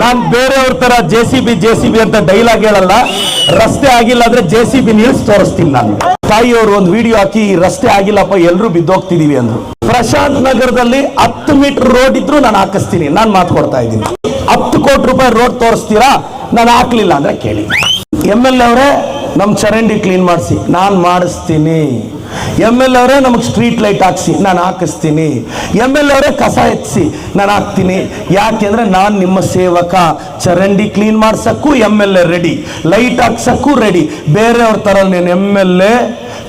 ನಾನ್ ಬೇರೆಯವ್ರ ತರ J C B J C B ಅಂತ ಡೈಲಾಗ್ ಹೇಳಲ್ಲ. ರಸ್ತೆ ಆಗಿಲ್ಲ ಅಂದ್ರೆ ಜೆ ಸಿ ಬಿ ನಿಲ್ಸ್ ತೋರಿಸ್ತೀನಿ ನಾನು. ತಾಯಿಯವರು ಒಂದು ವಿಡಿಯೋ ಹಾಕಿ "ಈ ರಸ್ತೆ ಆಗಿಲ್ಲಪ್ಪ, ಎಲ್ರು ಬಿದ್ದೋಗ್ತಿದೀವಿ ಅಂದ್ರು. ಪ್ರಶಾಂತ್ ನಗರದಲ್ಲಿ ಹತ್ತು ಮೀಟರ್ ರೋಡ್ ಇದ್ರು ನಾನು ಹಾಕಿಸ್ತೀನಿ. ನಾನು ಮಾತು ಕೊಡ್ತಾ ಇದ್ದೀನಿ. ಹತ್ತು ಕೋಟಿ ರೂಪಾಯಿ ರೋಡ್ ತೋರಿಸ್ತೀರಾ? ನಾನು ಹಾಕ್ಲಿಲ್ಲ ಅಂದ್ರೆ ಕೇಳಿ. ಎಂ ಎಲ್ ಎ ಅವರೇ ನಮ್ಮ ಚರಂಡಿ ಕ್ಲೀನ್ ಮಾಡಿಸಿ. ನಾನು ಮಾಡಿಸ್ತೀನಿ. ಎಂ ಎಲ್ ಅವರೇ ನಮಗೆ ಸ್ಟ್ರೀಟ್ ಲೈಟ್ ಹಾಕ್ಸಿ, ನಾನು ಹಾಕಿಸ್ತೀನಿ. ಎಂ ಎಲ್ ಅವರೇ ಕಸ ಎತ್ತಿಸಿ ನಾನು ಹಾಕ್ತೀನಿ. ಯಾಕೆಂದ್ರೆ ನಾನು ನಿಮ್ಮ ಸೇವಕ. ಚರಂಡಿ clean ಮಾಡ್ಸೋಕ್ಕೂ M L A ready light ಹಾಕ್ಸಕ್ಕೂ ready ಬೇರೆಯವ್ರ ಥರ ನೀನು ಎಂ ಎಲ್ ಎ,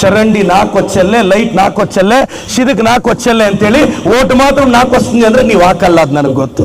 ಚರಂಡಿ ನಾಲ್ಕು ಹೊಚ್ಚಲ್ಲೇ ಲೈಟ್ ನಾಲ್ಕು ಹೊಚ್ಚಲ್ಲೇ, ಸಿದಕ್ ನಾಲ್ಕು ಹೊಚ್ಚಲ್ಲೇ ಅಂತೇಳಿ, ಓಟ್ ಮಾತ್ರ ನಾಲ್ಕು ಹೊಸ್ತೀನಿ ಅಂದ್ರೆ ನೀವು ಹಾಕಲ್ಲ ಅದು ನನಗೆ ಗೊತ್ತು.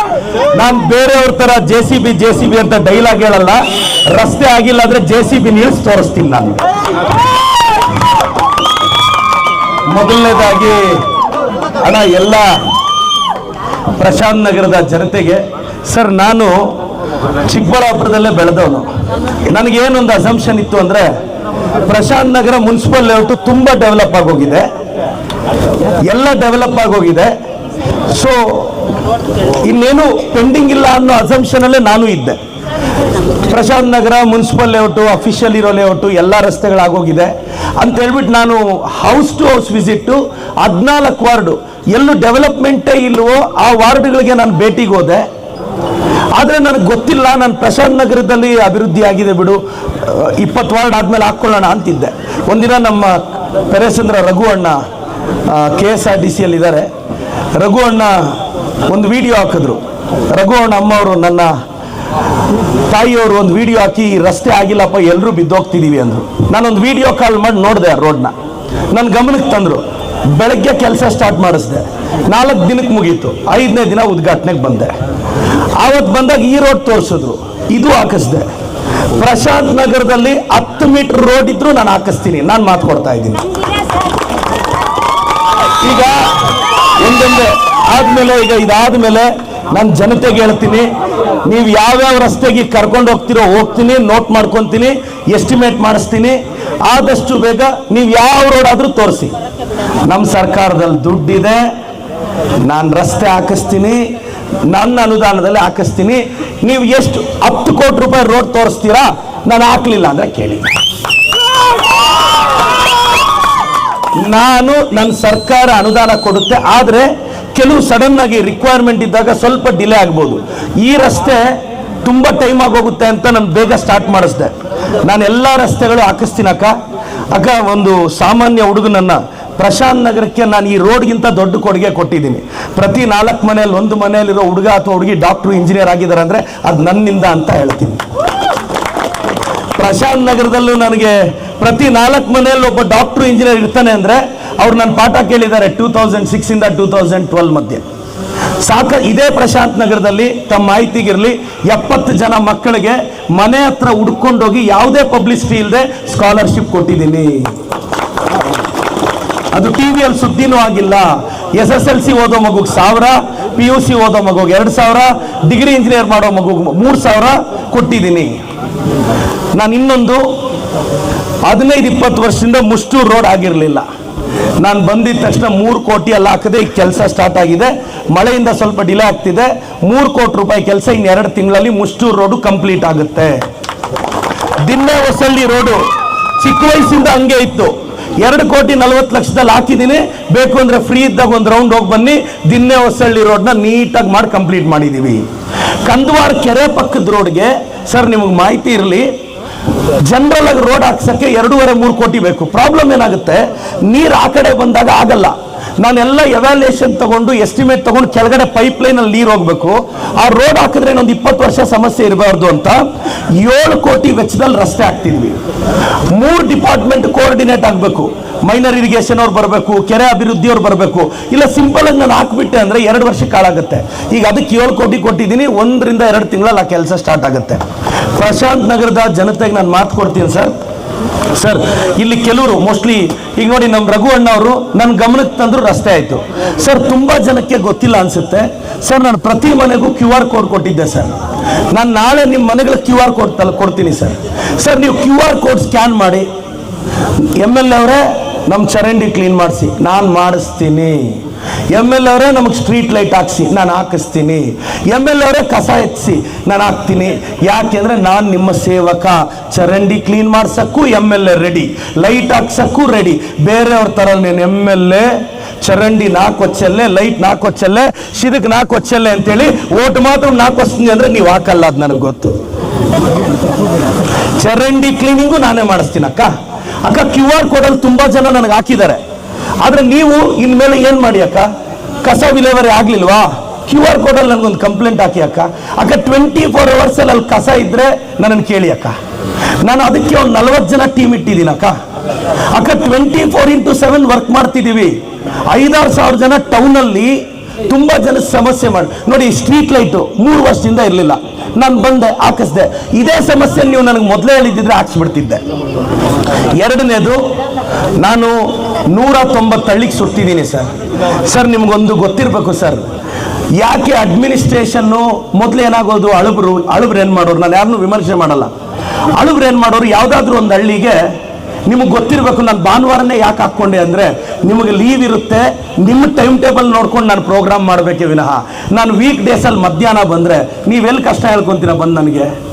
ನಾನು ಬೇರೆಯವ್ರ ತರ J C B J C B ಅಂತ ಡೈಲಾಗ್ ಹೇಳಲ್ಲ. ರಸ್ತೆ ಆಗಿಲ್ಲ ಅಂದ್ರೆ ಜೆ ಸಿ ಬಿ ನಿಲ್ಸ್ ತೋರಿಸ್ತೀನಿ ನಾನು. ಮೊದಲನೇದಾಗಿ, ಅಣ್ಣ, ಎಲ್ಲ ಪ್ರಶಾಂತ್ ನಗರದ ಜನತೆಗೆ, ಸರ್, ನಾನು ಚಿಕ್ಕಬಳ್ಳಾಪುರದಲ್ಲೇ ಬೆಳೆದವನು. ನನಗೇನೊಂದು ಅಸಂಪ್ಷನ್ ಇತ್ತು ಅಂದ್ರೆ, ಪ್ರಶಾಂತ್ ನಗರ ಮುನ್ಸಿಪಲ್ ಟು ತುಂಬಾ ಡೆವಲಪ್ ಆಗೋಗಿದೆ. ಎಲ್ಲ ಡೆವಲಪ್ ಆಗೋಗಿದೆ. ಸೊ ಇನ್ನೇನು ಪೆಂಡಿಂಗ್ ಇಲ್ಲ ಅನ್ನೋ ಅಸಂಪ್ಷನ್ ಅಲ್ಲೇ ನಾನು ಇದ್ದೆ. Prashant Nagar municipal layout official ಇರೋ ಲೇಔಟು ಎಲ್ಲ ರಸ್ತೆಗಳಾಗೋಗಿದೆ. ಅಂತ ಹೇಳ್ಬಿಟ್ಟು ನಾನು ಹೌಸ್ ಟು ಹೌಸ್ ವಿಸಿಟ್ಟು ಹದಿನಾಲ್ಕು ವಾರ್ಡು, ಎಲ್ಲೂ ಡೆವಲಪ್ಮೆಂಟೇ ಇಲ್ವೋ ಆ ವಾರ್ಡ್ಗಳಿಗೆ ನಾನು ಭೇಟಿಗೆ ಹೋದೆ. ಆದರೆ ನನಗೆ ಗೊತ್ತಿಲ್ಲ, ನಾನು ಪ್ರಶಾಂತ್ ನಗರದಲ್ಲಿ ಅಭಿವೃದ್ಧಿ ಆಗಿದೆ ಬಿಡು ಇಪ್ಪತ್ತು ವಾರ್ಡ್ ಆದಮೇಲೆ ಹಾಕ್ಕೊಳ್ಳೋಣ ಅಂತಿದ್ದೆ. ಒಂದಿನ ನಮ್ಮ ಪೆರೇಸಂದ್ರ ರಘು ಅಣ್ಣ ಕೆ ಎಸ್ ಆರ್ ಡಿ ಸಿಯಲ್ಲಿ ಇದ್ದಾರೆ ರಘು ಅಣ್ಣ ಒಂದು ವಿಡಿಯೋ ಹಾಕಿದ್ರು. ರಘು ಅಣ್ಣ ಅಮ್ಮವರು, ನನ್ನ ತಾಯಿಯವರು ಒಂದು ವಿಡಿಯೋ ಹಾಕಿ "ಈ ರಸ್ತೆ ಆಗಿಲ್ಲಪ್ಪ ಎಲ್ಲರೂ ಬಿದ್ದೋಗ್ತಿದ್ದೀವಿ ಅಂದರು. ನಾನೊಂದು ವಿಡಿಯೋ ಕಾಲ್ ಮಾಡಿ ನೋಡಿದೆ ಆ ರೋಡ್ನ ನನ್ನ ಗಮನಕ್ಕೆ ತಂದರು, ಬೆಳಗ್ಗೆ ಕೆಲಸ ಸ್ಟಾರ್ಟ್ ಮಾಡಿಸ್ದೆ. ನಾಲ್ಕು ದಿನಕ್ಕೆ ಮುಗೀತು, ಐದನೇ ದಿನ ಉದ್ಘಾಟನೆಗೆ ಬಂದೆ. ಆವತ್ತು ಬಂದಾಗ ಈ ರೋಡ್ ತೋರಿಸಿದ್ರು, ಇದು ಹಾಕಿಸ್ದೆ. ಪ್ರಶಾಂತ್ ನಗರದಲ್ಲಿ ಹತ್ತು ಮೀಟರ್ ರೋಡ್ ಇದ್ರೂ ನಾನು ಹಾಕಿಸ್ತೀನಿ, ನಾನು ಮಾತು ಕೊಡ್ತಾ ಇದ್ದೀನಿ. ಈಗ ಒಂದೊಂದೇ ಆದ್ಮೇಲೆ ಈಗ ಇದಾದ್ಮೇಲೆ ನಾನು ಜನತೆಗೆ ಹೇಳ್ತೀನಿ, ನೀವು ಯಾವ್ಯಾವ ರಸ್ತೆಗೆ ಕರ್ಕೊಂಡು ಹೋಗ್ತೀರೋ ಹೋಗ್ತೀನಿ ನೋಟ್ ಮಾಡ್ಕೊತೀನಿ ಎಸ್ಟಿಮೇಟ್ ಮಾಡಿಸ್ತೀನಿ, ಆದಷ್ಟು ಬೇಗ ನೀವು ಯಾವ ರೋಡ್ ಆದ್ರೂ ತೋರಿಸಿ. ನಮ್ಮ ಸರ್ಕಾರದಲ್ಲಿ ದುಡ್ಡಿದೆ, ನಾನು ರಸ್ತೆ ಹಾಕಿಸ್ತೀನಿ, ನನ್ನ ಅನುದಾನದಲ್ಲಿ ಹಾಕಿಸ್ತೀನಿ, ನೀವು ಎಷ್ಟು ಹತ್ತು ಕೋಟಿ ರೂಪಾಯಿ ರೋಡ್ ತೋರಿಸ್ತೀರಾ, ನಾನು ಹಾಕ್ಲಿಲ್ಲ ಅಂದ್ರೆ ಕೇಳಿ. ನಾನು ನನ್ನ ಸರ್ಕಾರ ಅನುದಾನ ಕೊಡುತ್ತೆ, ಆದರೆ ಕೆಲವು ಸಡನ್ ಆಗಿ ರಿಕ್ವೈರ್ಮೆಂಟ್ ಇದ್ದಾಗ ಸ್ವಲ್ಪ ಡಿಲೇ ಆಗ್ಬೋದು. ಈ ರಸ್ತೆ ತುಂಬ ಟೈಮ್ ಆಗೋಗುತ್ತೆ ಅಂತ ನಾನು ಬೇಗ ಸ್ಟಾರ್ಟ್ ಮಾಡಿಸ್ದೆ. ನಾನು ಎಲ್ಲ ರಸ್ತೆಗಳು ಹಾಕಿಸ್ತೀನಿ ಅಕ್ಕ ಅಕ್ಕ ಒಂದು ಸಾಮಾನ್ಯ ಹುಡುಗನನ್ನು ಪ್ರಶಾಂತ್ ನಗರಕ್ಕೆ ನಾನು ಈ ರೋಡ್ಗಿಂತ ದೊಡ್ಡ ಕೊಡುಗೆ ಕೊಟ್ಟಿದ್ದೀನಿ. ಪ್ರತಿ ನಾಲ್ಕು ಮನೆಯಲ್ಲಿ, ಒಂದು ಮನೆಯಲ್ಲಿರೋ ಹುಡುಗ ಅಥವಾ ಹುಡುಗಿ ಡಾಕ್ಟ್ರು ಇಂಜಿನಿಯರ್ ಆಗಿದ್ದಾರೆ ಅಂದರೆ ಅದು ನನ್ನಿಂದ ಅಂತ ಹೇಳ್ತೀನಿ. ಪ್ರಶಾಂತ್ ನಗರದಲ್ಲೂ ನನಗೆ ಪ್ರತಿ ನಾಲ್ಕು ಮನೆಯಲ್ಲಿ ಒಬ್ಬ ಡಾಕ್ಟರ್ ಇಂಜಿನಿಯರ್ ಇರ್ತಾನೆ ಅಂದರೆ ಅವ್ರು ನನ್ನ ಪಾಠ ಕೇಳಿದ್ದಾರೆ ಟೂ ತೌಸಂಡ್ ಸಿಕ್ಸಿಂದ ಟೂ ತೌಸಂಡ್ ಟ್ವೆಲ್ ಮಧ್ಯೆ. ಸಾಕ ಇದೇ ಪ್ರಶಾಂತ್ ನಗರದಲ್ಲಿ ತಮ್ಮ ಮಾಹಿತಿಗಿರಲಿ, ಎಪ್ಪತ್ತು ಜನ ಮಕ್ಕಳಿಗೆ ಮನೆ ಹತ್ರ ಹುಡ್ಕೊಂಡೋಗಿ ಯಾವುದೇ ಪಬ್ಲಿಸಿಟಿ ಇಲ್ಲದೆ ಸ್ಕಾಲರ್ಶಿಪ್ ಕೊಟ್ಟಿದ್ದೀನಿ. ಅದು ಟಿ ವಿಯಲ್ಲಿ ಸುದ್ದಿನೂ ಆಗಿಲ್ಲ. ಎಸ್ ಎಸ್ ಎಲ್ ಸಿ ಓದೋ ಮಗುಗೆ ಸಾವಿರ, ಪಿ ಯು ಸಿ ಓದೋ ಮಗುಗೆ ಎರಡು ಸಾವಿರ, ಡಿಗ್ರಿ ಇಂಜಿನಿಯರ್ ಮಾಡೋ ಮಗುಗೆ ಮೂರು ಸಾವಿರ ಕೊಟ್ಟಿದ್ದೀನಿ. ನಾನು ಇನ್ನೊಂದು ಹದಿನೈದು, ಇಪ್ಪತ್ತು ವರ್ಷದಿಂದ ಮುಷ್ಟೂರು ರೋಡ್ ಆಗಿರಲಿಲ್ಲ. ನಾನು ಬಂದಿದ ತಕ್ಷಣ ಮೂರು ಕೋಟಿ ಎಲ್ಲ ಹಾಕದೆ ಈಗ ಕೆಲಸ ಸ್ಟಾರ್ಟ್ ಆಗಿದೆ. ಮಳೆಯಿಂದ ಸ್ವಲ್ಪ ಡಿಲೇ ಆಗ್ತಿದೆ. ಮೂರು ಕೋಟಿ ರೂಪಾಯಿ ಕೆಲಸ ಇನ್ನು ಎರಡು ತಿಂಗಳಲ್ಲಿ ಮುಷ್ಟೂರು ರೋಡು ಕಂಪ್ಲೀಟ್ ಆಗುತ್ತೆ. ದಿನ್ನೆ ಹೊಸಳ್ಳಿ ರೋಡು ಚಿಕ್ಕ ವಯಸ್ಸಿಂದ ಹಂಗೆ ಇತ್ತು. ಎರಡು ಕೋಟಿ ನಲವತ್ತು ಲಕ್ಷದಲ್ಲಿ ಹಾಕಿದ್ದೀನಿ. ಬೇಕು ಅಂದರೆ ಫ್ರೀ ಇದ್ದಾಗ ಒಂದು ರೌಂಡ್ ಹೋಗಿ ಬನ್ನಿ. ದಿನ್ನೆ ಹೊಸಳ್ಳಿ ರೋಡ್ನ ನೀಟಾಗಿ ಮಾಡಿ ಕಂಪ್ಲೀಟ್ ಮಾಡಿದ್ದೀವಿ ಕಂದವಾಡ ಕೆರೆ ಪಕ್ಕದ ರೋಡ್ಗೆ, ಸರ್ ನಿಮಗೆ ಮಾಹಿತಿ ಇರಲಿ, ಜನರಲ್ ಆಗಿ ರೋಡ್ ಹಾಕ್ಸಕ್ಕೆ ಎರಡೂವರೆ ಮೂರು ಕೋಟಿ ಬೇಕು. ಪ್ರಾಬ್ಲಮ್ ಏನಾಗುತ್ತೆ? ನೀರು ಆ ಕಡೆ ಬಂದಾಗ ಆಗಲ್ಲ. ನಾನೆಲ್ಲ ಎವ್ಯಾಲ್ಯೂಯೇಷನ್ ತಗೊಂಡು ಎಸ್ಟಿಮೇಟ್ ತಗೊಂಡು ಕೆಳಗಡೆ ಪೈಪ್ ಲೈನ್ ಅಲ್ಲಿ ನೀರು ಹೋಗ್ಬೇಕು. ಆ ರೋಡ್ ಹಾಕಿದ್ರೆ ಇನ್ನೊಂದು ಇಪ್ಪತ್ತು ವರ್ಷ ಸಮಸ್ಯೆ ಇರಬಾರ್ದು ಅಂತ ಏಳು ಕೋಟಿ ವೆಚ್ಚದಲ್ಲಿ ರಸ್ತೆ ಹಾಕ್ತಿದ್ವಿ. ಮೂರು ಡಿಪಾರ್ಟ್ಮೆಂಟ್ ಕೋಆರ್ಡಿನೇಟ್ ಆಗಬೇಕು. ಮೈನರ್ ಇರಿಗೇಷನ್ ಅವ್ರು ಬರಬೇಕು, ಕೆರೆ ಅಭಿವೃದ್ಧಿ ಅವ್ರು ಬರಬೇಕು. ಇಲ್ಲ ಸಿಂಪಲ್ ಆಗಿ ನಾನು ಹಾಕ್ಬಿಟ್ಟೆ ಅಂದ್ರೆ ಎರಡು ವರ್ಷ ಕಾಳಾಗುತ್ತೆ ಈಗ ಅದಕ್ಕೆ ಏಳು ಕೋಟಿ ಕೊಟ್ಟಿದ್ದೀನಿ, ಒಂದರಿಂದ ಎರಡು ತಿಂಗಳಲ್ಲಿ ಆ ಕೆಲಸ ಸ್ಟಾರ್ಟ್ ಆಗುತ್ತೆ. ಪ್ರಶಾಂತ್ ನಗರದ ಜನತೆಗೆ ನಾನು ಮಾತು ಕೊಡ್ತೀನಿ ಸರ್ ಸರ್ ಇಲ್ಲಿ ಕೆಲವರು ಮೋಸ್ಟ್ಲಿ ಈಗ ನೋಡಿ ನಮ್ಮ ರಘು ಅಣ್ಣ ಅವರು ನನ್ನ ಗಮನಕ್ಕೆ ತಂದ್ರು ರಸ್ತೆ ಆಯಿತು. ಸರ್ ತುಂಬ ಜನಕ್ಕೆ ಗೊತ್ತಿಲ್ಲ ಅನಿಸುತ್ತೆ. ಸರ್ ನಾನು ಪ್ರತಿ ಮನೆಗೂ ಕ್ಯೂ ಆರ್ ಕೋಡ್ ಕೊಟ್ಟಿದ್ದೆ ಸರ್ ನಾನು ನಾಳೆ ನಿಮ್ಮ ಮನೆಗಳ ಕ್ಯೂ ಆರ್ ಕೋಡ್ ತಲೆ ಕೊಡ್ತೀನಿ ಸರ್ ಸರ್ ನೀವು ಕ್ಯೂ ಆರ್ ಕೋಡ್ ಸ್ಕ್ಯಾನ್ ಮಾಡಿ. ಎಂ ಎಲ್ ಎ ಅವರೇ ನಮ್ಮ ಚರಂಡಿ ಕ್ಲೀನ್ ಮಾಡಿಸಿ. ನಾನು ಮಾಡಿಸ್ತೀನಿ. ಎಂ ಎಲ್ ಅವರೇ ನಮಗೆ ಸ್ಟ್ರೀಟ್ ಲೈಟ್ ಹಾಕ್ಸಿ. ನಾನು ಹಾಕಿಸ್ತೀನಿ. ಎಂ ಎಲ್ ಅವರೇ ಕಸ ಎತ್ತಿಸಿ ನಾನು ಹಾಕ್ತೀನಿ. ಯಾಕೆಂದ್ರೆ ನಾನು ನಿಮ್ಮ ಸೇವಕ. ಚರಂಡಿ clean ಮಾಡ್ಸೋಕ್ಕೂ M L A ready light ಹಾಕ್ಸೋಕ್ಕೂ ready ಬೇರೆಯವ್ರ ಥರ ನೀನು ಎಂ ಎಲ್ ಎ ಚರಂಡಿ ನಾಲ್ಕು ಹೊಚ್ಚಲ್ಲೇ ಲೈಟ್ ನಾಲ್ಕು ಹೊಚ್ಚಲ್ಲೇ ಸಿದಕ್ ನಾಲ್ಕು ಹೊಚ್ಚಲ್ಲೇ ಅಂತೇಳಿ ಓಟ್ ಮಾತ್ರ ನಾಲ್ಕು ಹೊಸ್ತೀನಿ ಅಂದ್ರೆ ನೀವು ಹಾಕಲ್ಲ ಅದು ನನಗೆ ಗೊತ್ತು. ಚರಂಡಿ ಕ್ಲೀನಿಂಗು ನಾನೇ ಮಾಡಿಸ್ತೀನಿ ಅಕ್ಕ ಕ್ಯೂ ಆರ್ ಕೋಡಲ್ಲಿ ತುಂಬಾ ಜನ ನನಗೆ ಹಾಕಿದ್ದಾರೆ. ಆದ್ರೆ ನೀವು ಇನ್ಮೇಲೆ ಏನ್ ಮಾಡಿ ಅಕ್ಕ? ಕಸ ವಿಲೇವರಿ ಆಗ್ಲಿಲ್ವಾ? ಕ್ಯೂ ಆರ್ ಕೋಡಲ್ಲಿ ನನಗೊಂದು ಕಂಪ್ಲೇಂಟ್ ಹಾಕಿ ಅಕ್ಕ. ಅಕ್ಕ ಟ್ವೆಂಟಿ ಫೋರ್ ಅವರ್ಸ್ ಅಲ್ಲಿ ಕಸ ಇದ್ರೆ ನನ್ನನ್ನು ಕೇಳಿ ಅಕ್ಕ. ನಾನು ಅದಕ್ಕೆ ಒಂದು ನಲವತ್ತು ಜನ ಟೀಮ್ ಇಟ್ಟಿದ್ದೀನಿ ಅಕ್ಕ. ಅಕ್ಕ twenty four into seven work ಮಾಡ್ತಿದ್ದೀವಿ. ಐದಾರು ಸಾವಿರ ಜನ ಟೌನಲ್ಲಿ ಅಲ್ಲಿ ತುಂಬಾ ಜನ ಸಮಸ್ಯೆ ಮಾಡಿ. ನೋಡಿ ಸ್ಟ್ರೀಟ್ ಲೈಟು ಮೂರು ವರ್ಷದಿಂದ ಇರಲಿಲ್ಲ. ನಾನು ಬಂದೆ, ಹಾಕಿಸ್ದೆ. ಇದೇ ಸಮಸ್ಯೆ ನೀವು ನನಗೆ ಮೊದಲೇ ಹೇಳಿದ್ದಿದ್ರೆ ಹಾಕ್ಸ್ಬಿಡ್ತಿದ್ದೆ. ಎರಡನೇದು, ನಾನು ನೂರ ತೊಂಬತ್ತು ಹಳ್ಳಿಗೆ ಸುಟ್ಟಿದ್ದೀನಿ, ಸರ್. ಸರ್, ನಿಮಗೊಂದು ಗೊತ್ತಿರಬೇಕು, ಸರ್. ಯಾಕೆ ಅಡ್ಮಿನಿಸ್ಟ್ರೇಷನ್ನು ಮೊದಲು ಏನಾಗೋದು? ಅಳುಬ್ರು ಅಳುಬ್ರು ಏನು ಮಾಡೋರು? ನಾನು ಯಾರನ್ನೂ ವಿಮರ್ಶೆ ಮಾಡಲ್ಲ. ಅಳುಬ್ರು ಏನು ಮಾಡೋರು? ಯಾವುದಾದ್ರೂ ಒಂದು ಹಳ್ಳಿಗೆ ನಿಮಗೆ ಗೊತ್ತಿರಬೇಕು ನಾನು ಭಾನುವಾರನೇ ಯಾಕೆ ಹಾಕ್ಕೊಂಡೆ ಅಂದರೆ ನಿಮಗೆ ಲೀವ್ ಇರುತ್ತೆ, ನಿಮ್ಮ ಟೈಮ್ ಟೇಬಲ್ ನೋಡ್ಕೊಂಡು ನಾನು ಪ್ರೋಗ್ರಾಮ್ ಮಾಡಬೇಕೆ ವಿನಃ. ನಾನು ವೀಕ್ ಡೇಸಲ್ಲಿ ಮಧ್ಯಾಹ್ನ ಬಂದರೆ, ನೀವೆಲ್ಲಿ ಕಷ್ಟ ಹೇಳ್ಕೊತೀರ ಬಂದು ನನಗೆ?